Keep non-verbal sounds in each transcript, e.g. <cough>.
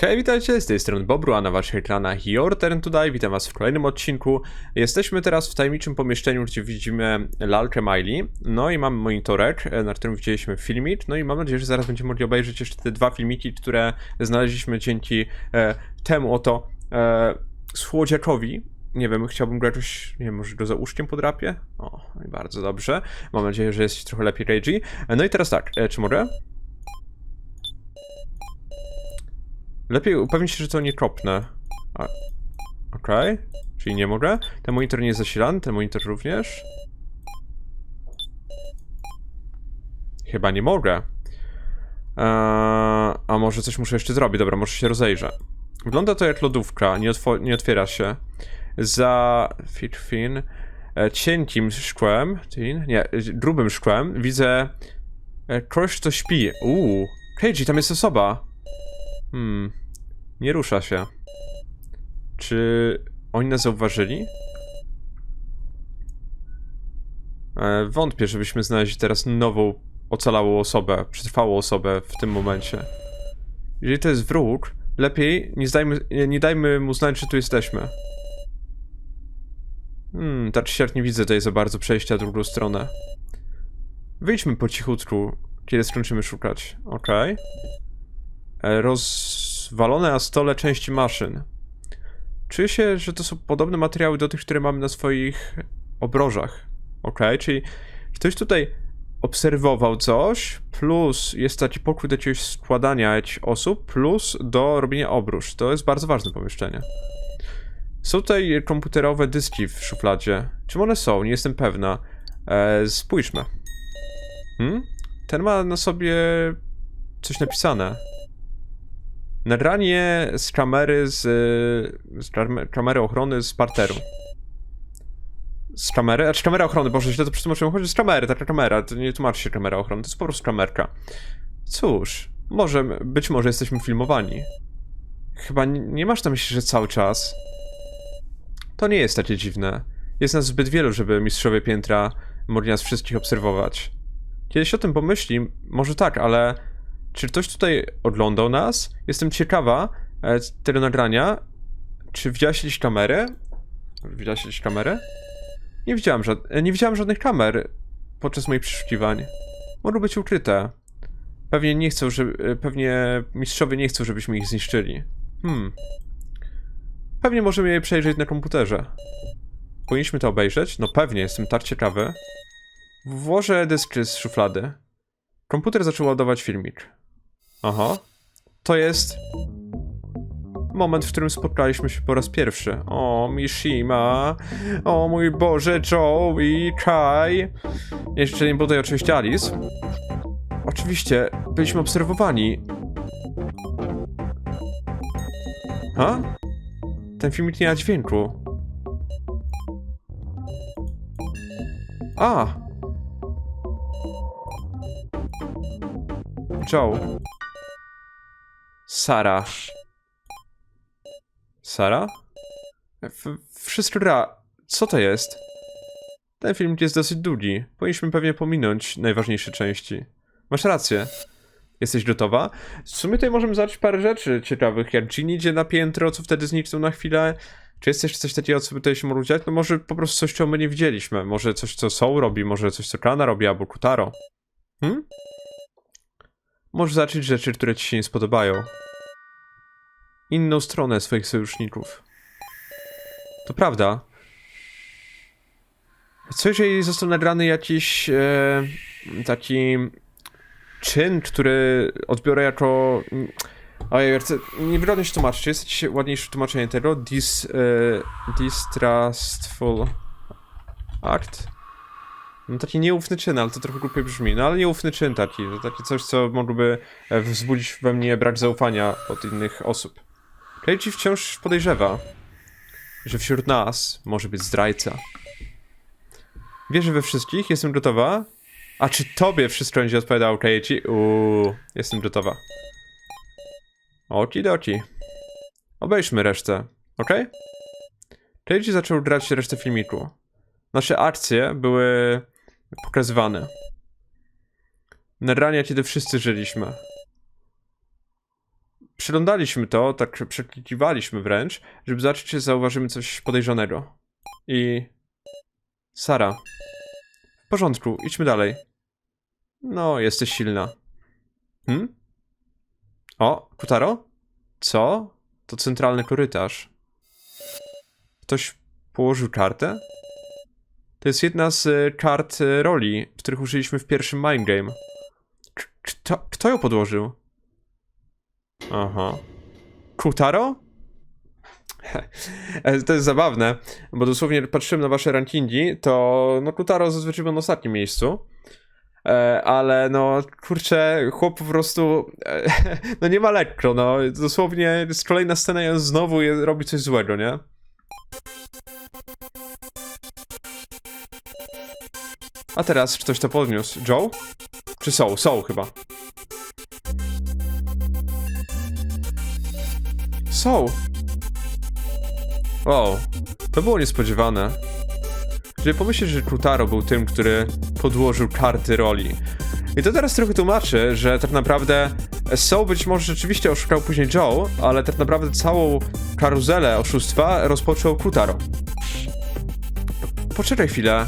Hej, witajcie, z tej strony Bobru, a na waszych ekranach Your Turn Today, witam was w kolejnym odcinku. Jesteśmy teraz w tajemniczym pomieszczeniu, gdzie widzimy lalkę Miley, no i mamy monitorek, e, na którym widzieliśmy filmik, no i mam nadzieję, że zaraz będziemy mogli obejrzeć jeszcze te dwa filmiki, które znaleźliśmy dzięki e, temu oto e, słodziakowi. Nie wiem, chciałbym go jakoś, nie wiem, może go za uszkiem podrapię? O, bardzo dobrze. Mam nadzieję, że jest trochę lepiej ragey. E, No i teraz tak, e, czy mogę? Lepiej upewnić się, że to nie kopnę. Okej. Czyli nie mogę. Ten monitor nie jest zasilany, ten monitor również. Chyba nie mogę. Eee, a może coś muszę jeszcze zrobić? Dobra, może się rozejrzę. Wygląda to jak lodówka, nie, nie otwiera się. Za fit fin e, cienkim szkłem, tin, nie, grubym szkłem widzę e, kogoś, kto śpi. Uuu, Keiji, tam jest osoba. Hmm. Nie rusza się. Czy oni nas zauważyli? E, wątpię, żebyśmy znaleźli teraz nową, ocalałą osobę, przetrwałą osobę w tym momencie. Jeżeli to jest wróg, lepiej nie, zdajmy, nie, dajmy mu znać, że tu jesteśmy. Hmm, czy siak nie widzę tutaj za bardzo przejścia w drugą stronę. Wyjdźmy po cichutku, kiedy skończymy szukać. Okej. E, rozwalone na stole części maszyn. Czuję się, że to są podobne materiały do tych, które mamy na swoich obrożach. Ok, czyli ktoś tutaj obserwował coś, plus jest taki pokój do jakiegoś składania osób, plus do robienia obróż. To jest bardzo ważne pomieszczenie. Są tutaj komputerowe dyski w szufladzie. Czym one są? Nie jestem pewna. E, spójrzmy. Hmm? Ten ma na sobie coś napisane. Nagranie z kamery z, z kam- kamery ochrony z parteru. Z kamery? A czy kamera ochrony? Boże, źle to przetłumaczyłem. Chodzi z kamery, taka kamera. To nie tłumaczy się kamera ochrony, to jest po prostu kamerka. Cóż, może, być może jesteśmy filmowani. Chyba nie, nie masz na myśli, że cały czas. To nie jest takie dziwne. Jest nas zbyt wielu, żeby mistrzowie piętra mogli nas wszystkich obserwować. Kiedyś o tym pomyśli, może tak, ale czy ktoś tutaj oglądał nas? Jestem ciekawa e, tego nagrania. Czy widziałaś jakieś kamery? Widziałaś jakieś kamery? Nie widziałam, e, nie widziałam żadnych kamer podczas moich przeszukiwań. Mogą być ukryte. Pewnie nie chcą, że, e, pewnie mistrzowie nie chcą, żebyśmy ich zniszczyli. Hmm. Pewnie możemy je przejrzeć na komputerze. Powinniśmy to obejrzeć? No pewnie, jestem tak ciekawy. Włożę dyski z szuflady. Komputer zaczął ładować filmik. Aha. To jest moment, w którym spotkaliśmy się po raz pierwszy. O, Mishima. O mój Boże, Joe i Kai. Jeszcze nie było tutaj oczywiście Alice. Oczywiście, byliśmy obserwowani. Ha? Ten filmik nie ma dźwięku. A! Joe. Sara. Sara? Wszystko gra. Co to jest? Ten film jest dosyć długi. Powinniśmy pewnie pominąć najważniejsze części. Masz rację. Jesteś gotowa? W sumie tutaj możemy zobaczyć parę rzeczy ciekawych. Jak Ginny idzie na piętro, co wtedy zniknął na chwilę. Czy jest jeszcze coś takiego, co by tutaj się mogło dziać? No może po prostu coś, czego my nie widzieliśmy. Może coś, co Soul robi, może coś, co Kana robi, albo Kutaro. Hmm? Możesz zacząć rzeczy, które ci się nie spodobają. Inną stronę swoich sojuszników. To prawda. Co jeżeli został nagrany jakiś e, taki czyn, który odbiorę jako... Ojej, ja chcę... Niewygodnie się tłumaczyć. Czy jest ładniejsze tłumaczenie tego? Dis... E, distrustful act? No taki nieufny czyn, ale to trochę głupio brzmi. No ale nieufny czyn taki, że takie coś, co mogłoby e, wzbudzić we mnie brak zaufania od innych osób. Keiji wciąż podejrzewa, że wśród nas może być zdrajca. Wierzę we wszystkich, jestem gotowa. A czy tobie wszystko będzie odpowiadało, Keiji? Uuu, jestem gotowa. Okidoki. Obejrzmy resztę, ok? Keiji zaczął grać resztę filmiku. Nasze akcje były pokazywane. Nagrania, kiedy wszyscy żyliśmy. Przeglądaliśmy to, tak przeklikiwaliśmy wręcz, żeby zobaczyć, czy zauważymy coś podejrzanego. I... Sara. W porządku, idźmy dalej. No, jesteś silna. Hmm? O, Kutaro? Co? To centralny korytarz. Ktoś położył kartę? To jest jedna z e, kart e, roli, których użyliśmy w pierwszym Mindgame. K- Kto, kto ją podłożył? Aha. Kutaro? <laughs> E, To jest zabawne, bo dosłownie patrzyłem na wasze rankingi, to no Kutaro zazwyczaj był na ostatnim miejscu. E, ale no, kurczę, chłop po prostu, e, <laughs> no nie ma lekko, no, dosłownie jest kolejna scena i on znowu je, robi coś złego, nie? A teraz, czy ktoś to podniósł? Joe? Czy Soul? Soul chyba. Soul! Wow, to było niespodziewane. Żeby pomyśleć, że Krutaro był tym, który podłożył karty roli. I to teraz trochę tłumaczy, że tak naprawdę Soul być może rzeczywiście oszukał później Joe, ale tak naprawdę całą karuzelę oszustwa rozpoczął Krutaro. Poczekaj chwilę.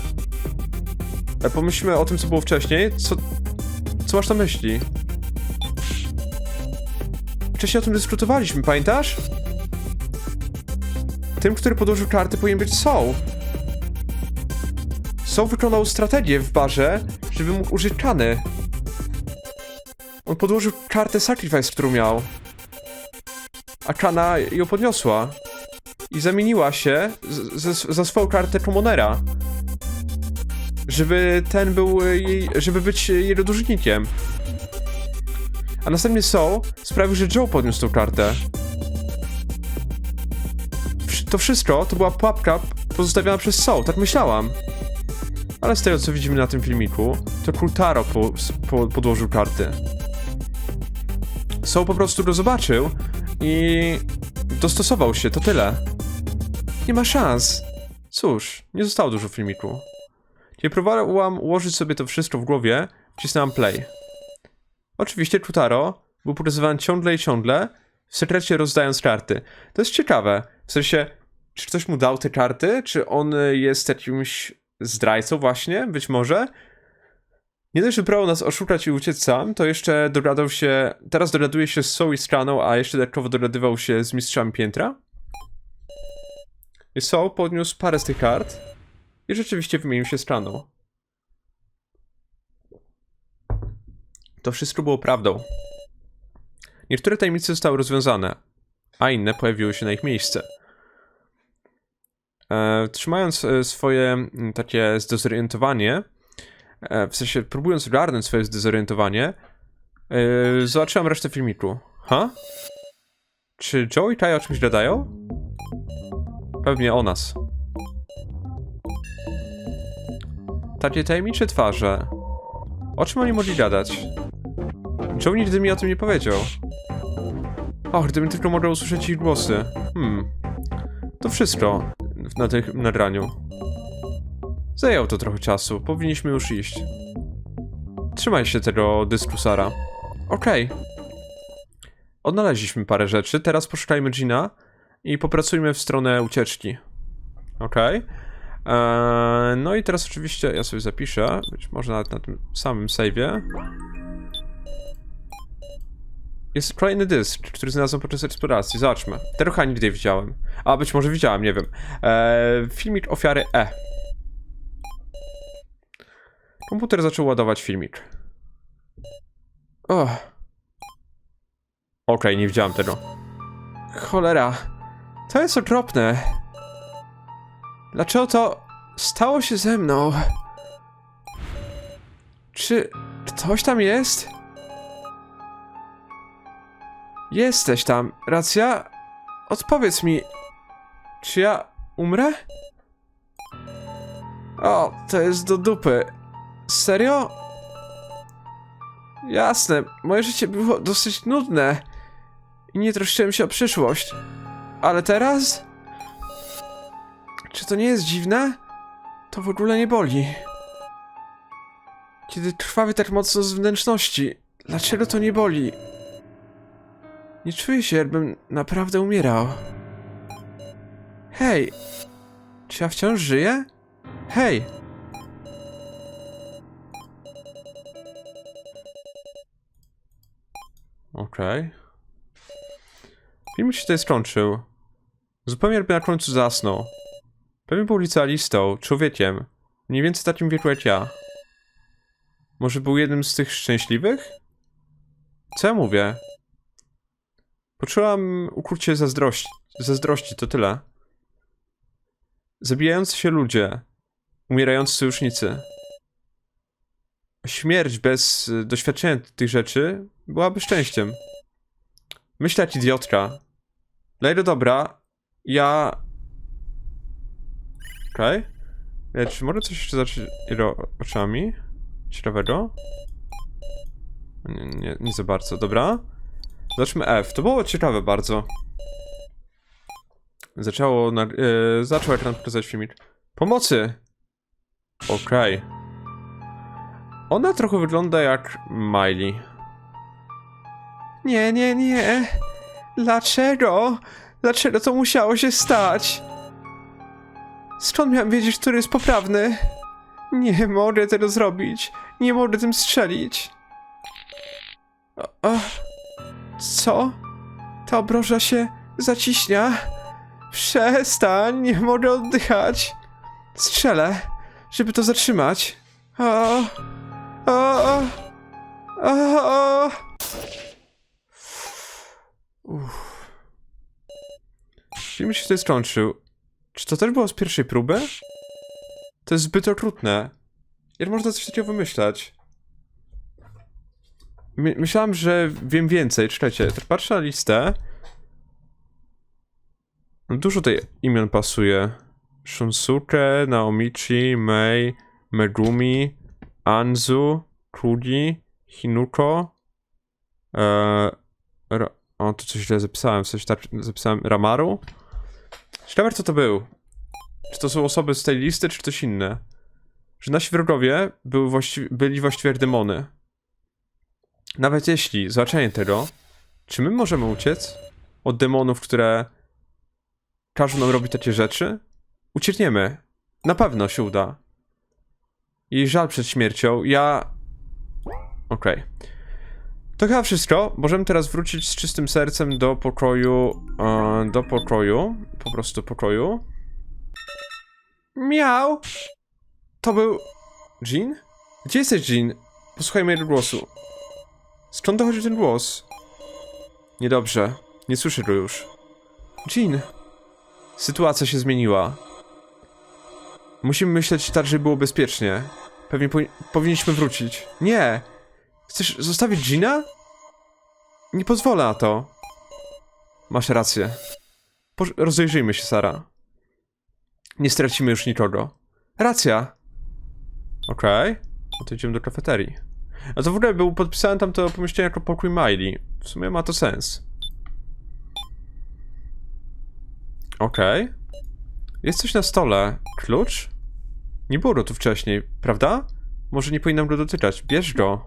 E, Pomyślmy o tym, co było wcześniej. Co, co masz na myśli? Wcześniej o tym dyskutowaliśmy, pamiętasz? Tym, który podłożył karty, powinien być Soul. Soul wykonał strategię w barze, żeby mógł użyć kany. On podłożył kartę Sacrifice, którą miał. A kana ją podniosła. I zamieniła się za swoją kartę Commonera. Żeby ten był jej, żeby być jego dłużnikiem. A następnie Soul sprawił, że Joe podniósł tą kartę. To wszystko to była pułapka pozostawiona przez Soul, tak myślałam. Ale z tego co widzimy na tym filmiku, to Kultaro po, po, podłożył karty. Soul po prostu go zobaczył i dostosował się, to tyle. Nie ma szans. Cóż, nie zostało dużo filmiku. Kiedy próbowałam ułożyć sobie to wszystko w głowie, wcisnęłam play. Oczywiście Kutaro był pokazywany ciągle i ciągle, w sekrecie rozdając karty. To jest ciekawe. W sensie, czy ktoś mu dał te karty? Czy on jest jakimś zdrajcą właśnie? Być może? Nie dość, że próbował nas oszukać i uciec sam, to jeszcze dogadał się... Teraz dogaduje się z Soul i z Kraną, a jeszcze dodatkowo dogadywał się z mistrzami piętra. I Soul podniósł parę z tych kart i rzeczywiście wymienił się z Kraną. To wszystko było prawdą. Niektóre tajemnice zostały rozwiązane, a inne pojawiły się na ich miejsce. E, trzymając e, swoje m, takie zdezorientowanie, e, w sensie próbując ogarnąć swoje zdezorientowanie, e, zobaczyłem resztę filmiku. Ha? Czy Joe i Kai o czymś gadają? Pewnie o nas. Takie tajemnicze twarze. O czym oni mogli gadać? Joe nigdy mi o tym nie powiedział. Och, gdybym tylko mogła usłyszeć ich głosy. Hmm. To wszystko na tym nagraniu. Zajęło to trochę czasu, powinniśmy już iść. Trzymaj się tego dyskusara. Okej. Odnaleźliśmy parę rzeczy, teraz poszukajmy Gina i popracujmy w stronę ucieczki. Okej. Eee, no i teraz oczywiście ja sobie zapiszę, być może nawet na tym samym save'ie. Jest kolejny dysk, który znalazłem podczas eksploracji. Zobaczmy. Tego chyba nigdy widziałem. A być może widziałem, nie wiem. Eee, filmik ofiary E. Komputer zaczął ładować filmik. O. Okej, nie widziałem tego. Cholera. To jest okropne. Dlaczego to stało się ze mną? Czy ktoś tam jest? Jesteś tam, racja? Odpowiedz mi, czy ja umrę? O, to jest do dupy. Serio? Jasne, moje życie było dosyć nudne i nie troszczyłem się o przyszłość. Ale teraz? Czy to nie jest dziwne? To w ogóle nie boli. Kiedy krwawię tak mocno z wnętrzności, dlaczego to nie boli? Nie czuję się, jakbym naprawdę umierał. Hej! Czy ja wciąż żyję? Hej! Okej. Film się tutaj skończył. Zupełnie jakby na końcu zasnął. Pewnie był licealistą, człowiekiem. Mniej więcej takim wieku jak ja. Może był jednym z tych szczęśliwych? Co ja mówię? Poczułam ukłucie zazdrości. Zazdrości, to tyle. Zabijający się ludzie. Umierający sojusznicy. Śmierć bez y, doświadczenia tych rzeczy byłaby szczęściem. Myślę jak idiotka. Dla dobra, ja... Okej. Okay. Czy mogę coś jeszcze zacząć oczami? Ciekawego? Nie, nie, nie za bardzo, dobra. Zacznijmy F. To było ciekawe bardzo. Zaczęło na, yy, zaczął ekran pokazać filmik. Pomocy! Okej. Ona trochę wygląda jak Miley. Nie, nie, nie. Dlaczego? Dlaczego to musiało się stać? Skąd miałem wiedzieć, który jest poprawny? Nie mogę tego zrobić. Nie mogę tym strzelić. O, o. Co? Ta obroża się zaciśnia. Przestań, nie mogę oddychać. Strzelę, żeby to zatrzymać. O, o, o, o. Uff. Film się tutaj skończył. Czy to też było z pierwszej próby? To jest zbyt okrutne. Jak można coś takiego wymyślać? My, myślałem, że wiem więcej. Czekajcie, patrzę na listę. No Dużo tej imion pasuje. Shunsuke, Naomichi, Mei, Megumi, Anzu, Kudi, Hinuko. Eee, ra, o, tu coś źle zapisałem. Coś tak zapisałem. Ramaru? Ciekawe, kto to był. Czy to są osoby z tej listy, czy ktoś inny? Że nasi wrogowie były właści byli właściwie demony. Nawet jeśli, zobaczenie tego, czy my możemy uciec od demonów, które każą nam robić takie rzeczy? Uciekniemy. Na pewno się uda. Jej żal przed śmiercią. Ja... Okej. To chyba wszystko. Możemy teraz wrócić z czystym sercem do pokoju... e, do pokoju. Po prostu pokoju. Miał! To był... Jean? Gdzie jesteś, Jean? Posłuchaj mojego głosu. Skąd dochodzi ten głos? Niedobrze. Nie słyszę go już. Jean. Sytuacja się zmieniła. Musimy myśleć tak, żeby było bezpiecznie. Pewnie powi powinniśmy wrócić. Nie! Chcesz zostawić Gina? Nie pozwolę na to. Masz rację. Poż- rozejrzyjmy się, Sara. Nie stracimy już nikogo. Racja. Okej. No to idziemy do kafeterii. A to w ogóle był podpisałem tam to pomieszczenie jako pokój Miley. W sumie ma to sens. Okej. Jest coś na stole. Klucz? Nie było tu wcześniej, prawda? Może nie powinnam go dotykać. Bierz go.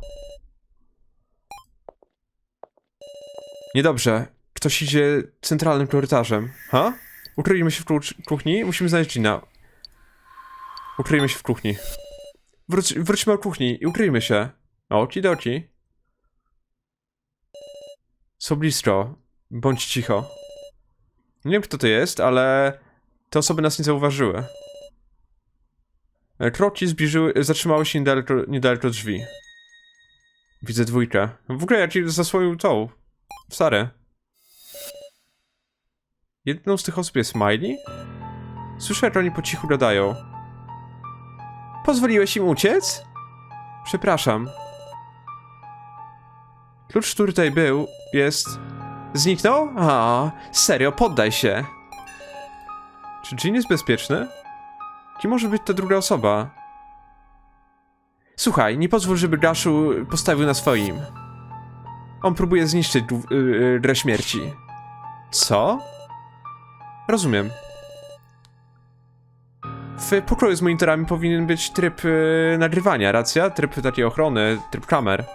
Niedobrze. Ktoś idzie centralnym korytarzem. Ha? Ukryjmy się w kuchni. Musimy znaleźć Gina. Ukryjmy się w kuchni. Wróć, wróćmy do kuchni i ukryjmy się. Okidoki. Są blisko. Bądź cicho. Nie wiem kto to jest, ale te osoby nas nie zauważyły. E, Kroki zbliżyły, zatrzymały się niedaleko, niedaleko drzwi. Widzę dwójkę. W ogóle jak zasłonił tą. Sarę. Jedną z tych osób jest Miley? Słyszę, jak oni po cichu gadają. Pozwoliłeś im uciec? Przepraszam. Klucz, który tutaj był, jest... Zniknął? A, serio, poddaj się. Czy Jean jest bezpieczny? Kim może być ta druga osoba? Słuchaj, nie pozwól, żeby Gaszu postawił na swoim. On próbuje zniszczyć yy, grę śmierci. Co? Rozumiem. W pokoju z monitorami powinien być tryb yy, nagrywania, racja? Tryb takiej ochrony, tryb kamer.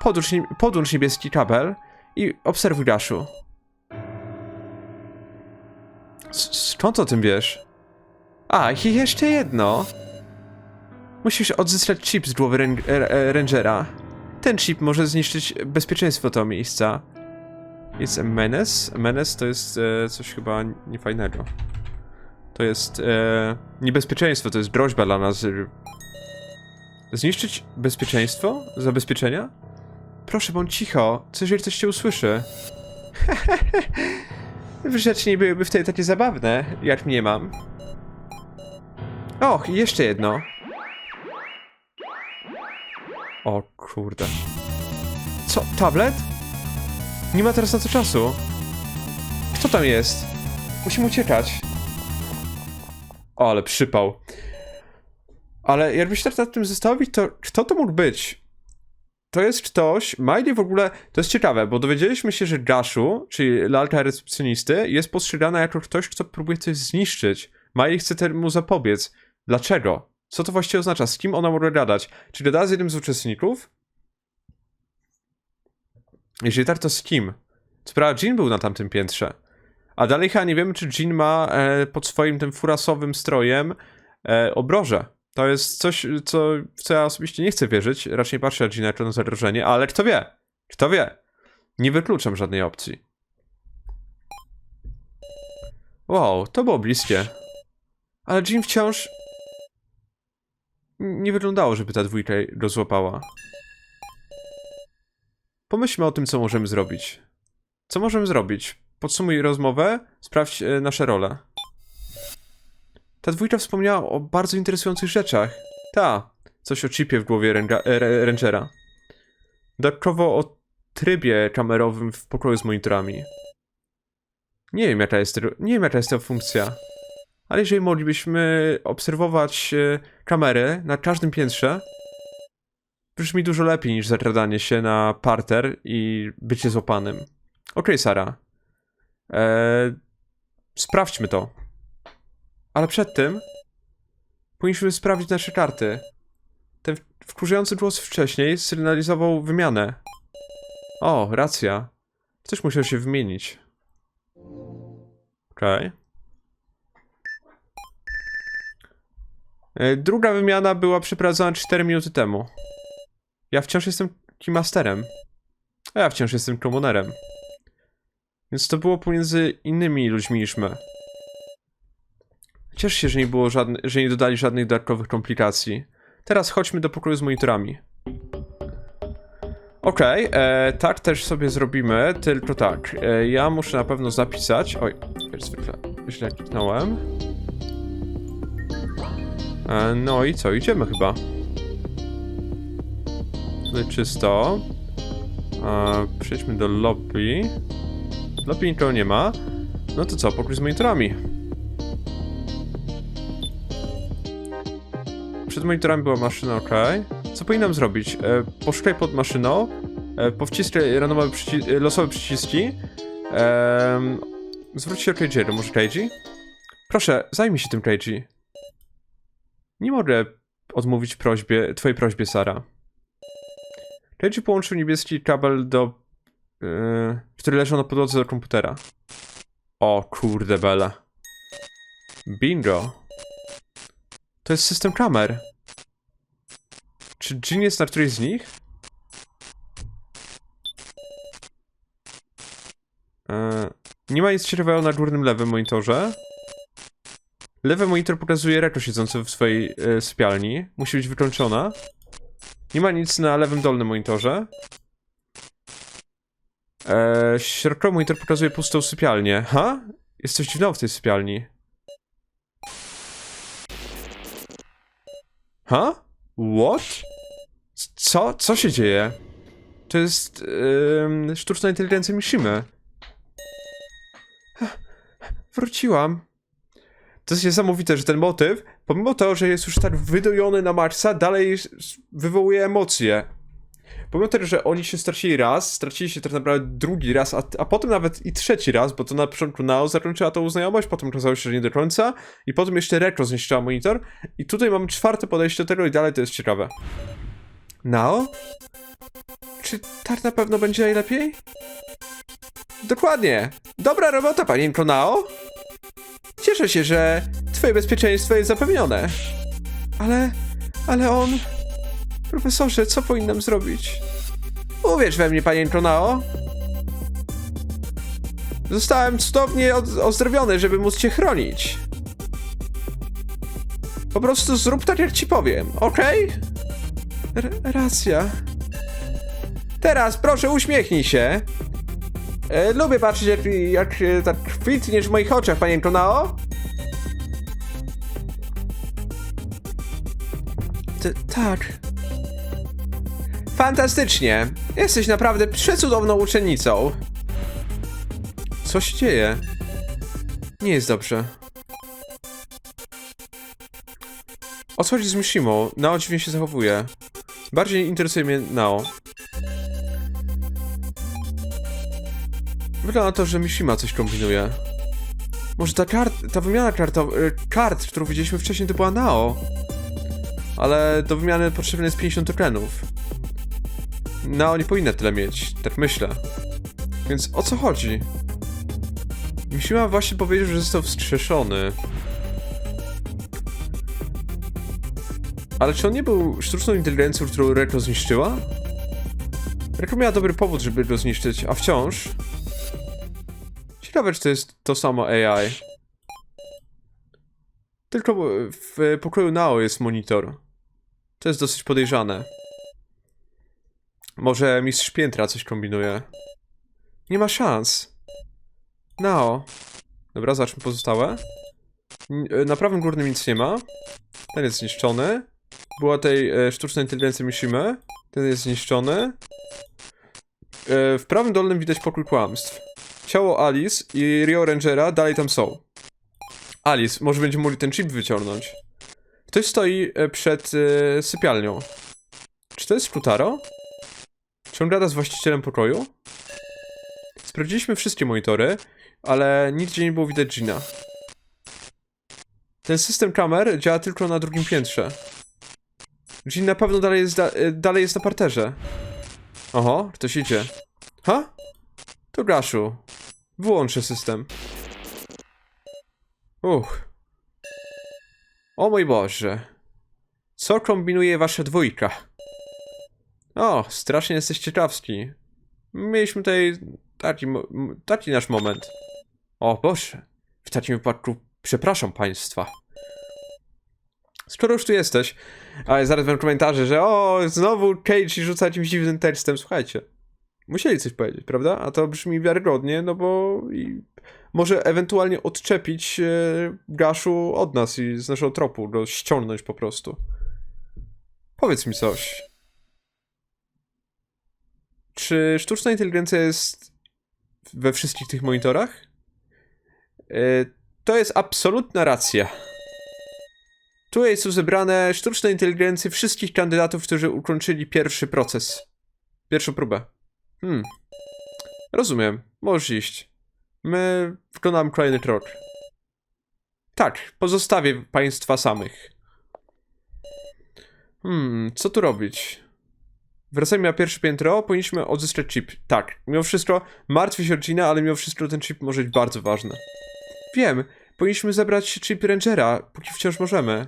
Podłącz, podłącz niebieski kabel I obserwuj Dashu. S- Skąd o tym wiesz? A, i jeszcze jedno. Musisz odzyskać chip z głowy ran- Rangera. Ten chip może zniszczyć bezpieczeństwo tego miejsca. Jest menace? Menace to jest e, coś chyba niefajnego. To jest e, niebezpieczeństwo, to jest groźba dla nas. Zniszczyć bezpieczeństwo? Zabezpieczenia? Proszę, bądź cicho. Co jeżeli ktoś cię usłyszy? <laughs> Rzeczy nie byłyby wtedy takie zabawne, jak mnie mam. Och, i jeszcze jedno. O kurde. Co? Tablet? Nie ma teraz na to czasu. Kto tam jest? Musimy uciekać. O, ale przypał. Ale jakby się tak nad tym zastanowić, to kto to mógł być? To jest ktoś, Miley w ogóle, to jest ciekawe, bo dowiedzieliśmy się, że Gashu, czyli lalka recepcjonisty, jest postrzegana jako ktoś, kto próbuje coś zniszczyć. Miley chce temu zapobiec. Dlaczego? Co to właściwie oznacza? Z kim ona może gadać? Czy gadała z jednym z uczestników? Jeżeli tak, to z kim? Co prawda, Jean był na tamtym piętrze. A dalej chyba nie wiemy, czy Jean ma e, pod swoim tym furasowym strojem e, obroże. To jest coś, co, w co ja osobiście nie chcę wierzyć. Raczej patrzę na jako na zagrożenie, ale kto wie? Kto wie? Nie wykluczam żadnej opcji. Wow, to było bliskie. Ale Jean wciąż... Nie wyglądało, żeby ta dwójka go złapała. Pomyślmy o tym, co możemy zrobić. Co możemy zrobić? Podsumuj rozmowę, sprawdź e, nasze role. Ta dwójka wspomniała o bardzo interesujących rzeczach. Ta, coś o chipie w głowie ranga, e, Rangera. Dodatkowo o trybie kamerowym w pokoju z monitorami. Nie wiem, jaka jest, nie wiem, jaka jest ta funkcja. Ale jeżeli moglibyśmy obserwować e, kamery na każdym piętrze, brzmi dużo lepiej niż zakradanie się na parter i bycie złapanym. Okej, Sara. Eee, sprawdźmy to. Ale przed tym powinniśmy sprawdzić nasze karty. Ten wkurzający głos wcześniej sygnalizował wymianę. O, racja. Coś musiał się wymienić. Okej. E, Druga wymiana była przeprowadzona 4 minuty temu. Ja wciąż jestem keymasterem. A ja wciąż jestem commonerem. Więc to było pomiędzy innymi ludźmi niż my. Cieszę się, że nie było żadne, że nie dodali żadnych dodatkowych komplikacji. Teraz chodźmy do pokoju z monitorami. Okej, e, tak też sobie zrobimy, tylko tak. E, ja muszę na pewno zapisać. Oj, jak zwykle źle kliknąłem. E, no i co, idziemy chyba. Tutaj czysto. E, przejdźmy do lobby. Lobby nikogo nie ma. No to co, pokój z monitorami. Przed monitorami była maszyna, ok. Co powinnam zrobić? E, poszukaj pod maszyną, e, powciskaj randomowe przyci- e, losowe przyciski. E, zwróć się do Keiji'ego, może Keiji? Proszę, zajmij się tym Keiji. Nie mogę odmówić prośbie, twojej prośbie, Sara. Keiji połączył niebieski kabel do... Yy, który leżał na podłodze do komputera. O kurde bela. Bingo. To jest system kamer. Czy Jean jest na którejś z nich? Eee, nie ma nic ciekawego na górnym lewym monitorze. Lewy monitor pokazuje Reko siedzący w swojej e, sypialni. Musi być wykończona. Nie ma nic na lewym dolnym monitorze. Eee, środkowy monitor pokazuje pustą sypialnię. Ha? Jest coś dziwnego w tej sypialni. Ha? What? Co? Co się dzieje? To jest ym, sztuczna inteligencja Mishimy. Wróciłam. To jest niesamowite, że ten motyw, pomimo tego, że jest już tak wydojony na maksa, dalej wywołuje emocje. Pomimo tego, że oni się stracili raz, stracili się tak naprawdę drugi raz, a, a potem nawet i trzeci raz, bo to na początku Nao zakończyła tą znajomość, potem okazało się, że nie do końca, i potem jeszcze Rekro zniszczyła monitor, i tutaj mamy czwarte podejście do tego i dalej to jest ciekawe. Nao? Czy tak na pewno będzie najlepiej? Dokładnie. Dobra robota, panienko Nao. Cieszę się, że twoje bezpieczeństwo jest zapewnione. Ale, ale on... Profesorze, co powinnam zrobić? Uwierz we mnie, panienko Nao. Zostałem cudownie ozdrowiony, żeby móc cię chronić. Po prostu zrób tak, jak ci powiem, okej? R- racja. Teraz proszę uśmiechnij się. E, lubię patrzeć, jak, jak tak kwitniesz w moich oczach, panienko Nao. T- tak. Fantastycznie. Jesteś naprawdę przecudowną uczennicą. Co się dzieje? Nie jest dobrze. O co chodzi z Mishimo? Nao dziwnie się zachowuje. Bardziej interesuje mnie Nao. Wygląda na to, że Mishima coś kombinuje. Może ta kart, ta wymiana karto, y, kart, którą widzieliśmy wcześniej, to była Nao. Ale do wymiany potrzebne jest 50 tokenów. Nao nie powinna tyle mieć, tak myślę. Więc o co chodzi? Mishima właśnie powiedział, że został wskrzeszony. Ale czy on nie był sztuczną inteligencją, którą Reko zniszczyła? Reko miała dobry powód, żeby go zniszczyć, a wciąż... Ciekawe, czy to jest to samo AI. Tylko w pokoju Nao jest monitor. To jest dosyć podejrzane. Może mistrz piętra coś kombinuje. Nie ma szans. Nao. Dobra, zacznijmy pozostałe. E, Na prawym górnym nic nie ma. Ten jest zniszczony. Była tej e, sztucznej inteligencji Mishimy. Ten jest zniszczony. E, w prawym dolnym widać pokój kłamstw. Ciało Alice i Rio Rangera dalej tam są. Alice, może będziemy mogli ten chip wyciągnąć. Ktoś stoi e, przed e, sypialnią. Czy to jest Futaro? Czy gada z właścicielem pokoju? Sprawdziliśmy wszystkie monitory, ale nigdzie nie było widać Gina. Ten system kamer działa tylko na drugim piętrze. Jean na pewno dalej jest, da y, dalej jest na parterze. Oho, ktoś idzie. Ha? To Gaszu. Wyłączę system. Uch. O mój Boże. Co kombinuje wasza dwójka? O, strasznie jesteś ciekawski. Mieliśmy tutaj taki, taki nasz moment. O Boże. W takim wypadku przepraszam państwa. Skoro już tu jesteś, ale zaraz będą komentarze, że o, znowu Cage rzuca jakimś dziwnym tekstem. Słuchajcie, musieli coś powiedzieć, prawda? A to brzmi wiarygodnie, no bo i może ewentualnie odczepić e, Gaszu od nas i z naszego tropu, go ściągnąć po prostu. Powiedz mi coś. Czy sztuczna inteligencja jest we wszystkich tych monitorach? E, to jest absolutna racja. Tu są zebrane sztuczne inteligencje wszystkich kandydatów, którzy ukończyli pierwszy proces. Pierwszą próbę. Hmm. Rozumiem. Możesz iść. My wykonamy kolejny krok. Tak, pozostawię państwa samych. Hmm, co tu robić? Wracajmy na pierwsze piętro, powinniśmy odzyskać chip. Tak, mimo wszystko martwi się Gina, ale mimo wszystko ten chip może być bardzo ważny. Wiem, powinniśmy zebrać chip Rangera, póki wciąż możemy.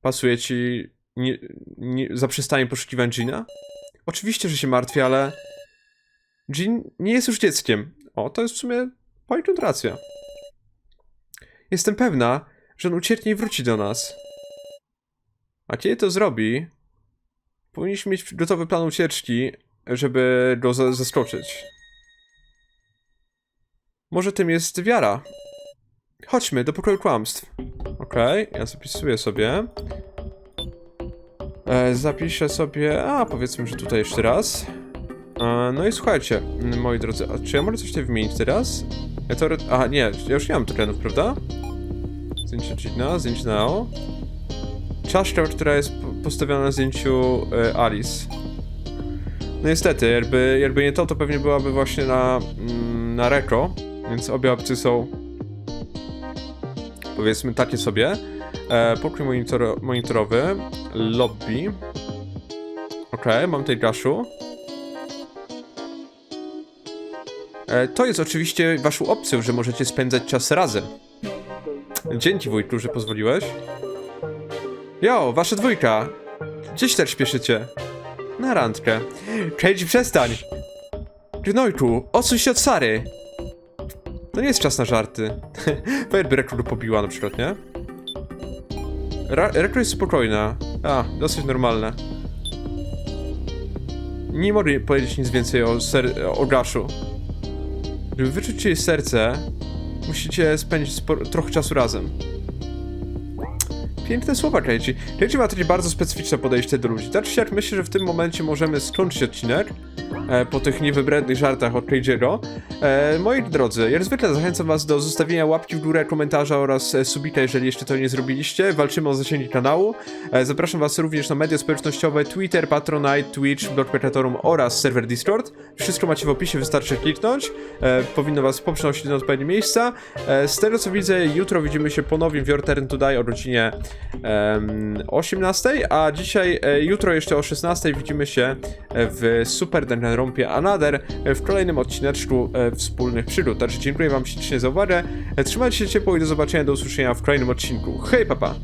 Pasuje ci nie, nie, zaprzestanie poszukiwań Gina? Oczywiście, że się martwię, ale... Jean nie jest już dzieckiem. O, to jest w sumie poniekąd racja. Jestem pewna, że on ucieknie i wróci do nas. A kiedy to zrobi, powinniśmy mieć gotowy plan ucieczki, żeby go za- zaskoczyć. Może tym jest wiara. Chodźmy do pokoju kłamstw. Okej, ja zapisuję sobie. E, zapiszę sobie. A, powiedzmy, że tutaj jeszcze raz. E, no i słuchajcie, moi drodzy, a czy ja mogę coś tutaj wymienić teraz? Ja to. Aha, nie, ja już nie mam tokenów, prawda? Zdjęcie Gina, zdjęcie Nao czaszkę, która jest postawiona na zdjęciu e, Alice. No niestety, jakby, jakby nie to, to pewnie byłaby właśnie na, mm, na Reko, więc obie opcje są powiedzmy takie sobie. E, pokój monitor monitorowy, lobby. Ok, mam tej gaszu. E, to jest oczywiście waszą opcją, że możecie spędzać czas razem. Dzięki wujku, że pozwoliłeś. Jo, wasza dwójka. Gdzieś też śpieszycie? Na randkę. Cześć, przestań! Gnojku, odsuń się od Sary! To nie jest czas na żarty. <laughs> Fajerby Rekru pobiła na przykład, nie? Ra Rekru jest spokojna. A, dosyć normalne. Nie mogę powiedzieć nic więcej o, o Gaszu. Żeby wyczuć jej serce, musicie spędzić trochę czasu razem. Piękne słowa, Keiji. Keiji ma takie bardzo specyficzne podejście do ludzi. Tak czy myślę, że w tym momencie możemy skończyć odcinek e, po tych niewybrednych żartach od Keiji'ego. E, moi drodzy, jak zwykle zachęcam was do zostawienia łapki w górę, komentarza oraz e, subika, jeżeli jeszcze to nie zrobiliście. Walczymy o zasięgi kanału. E, zapraszam was również na media społecznościowe Twitter, Patronite, Twitch, Blog oraz serwer Discord. Wszystko macie w opisie, wystarczy kliknąć. E, powinno was poprzynosić na odpowiednie miejsca. E, z tego co widzę, jutro widzimy się ponownie w Your Turn to Die o godzinie 18, a dzisiaj, e, jutro jeszcze o 16 widzimy się e, w Super Danganronpie Another e, w kolejnym odcineczku wspólnych przygód. Także dziękuję wam ślicznie za uwagę. Trzymajcie się ciepło i do zobaczenia, do usłyszenia w kolejnym odcinku. Hej, papa!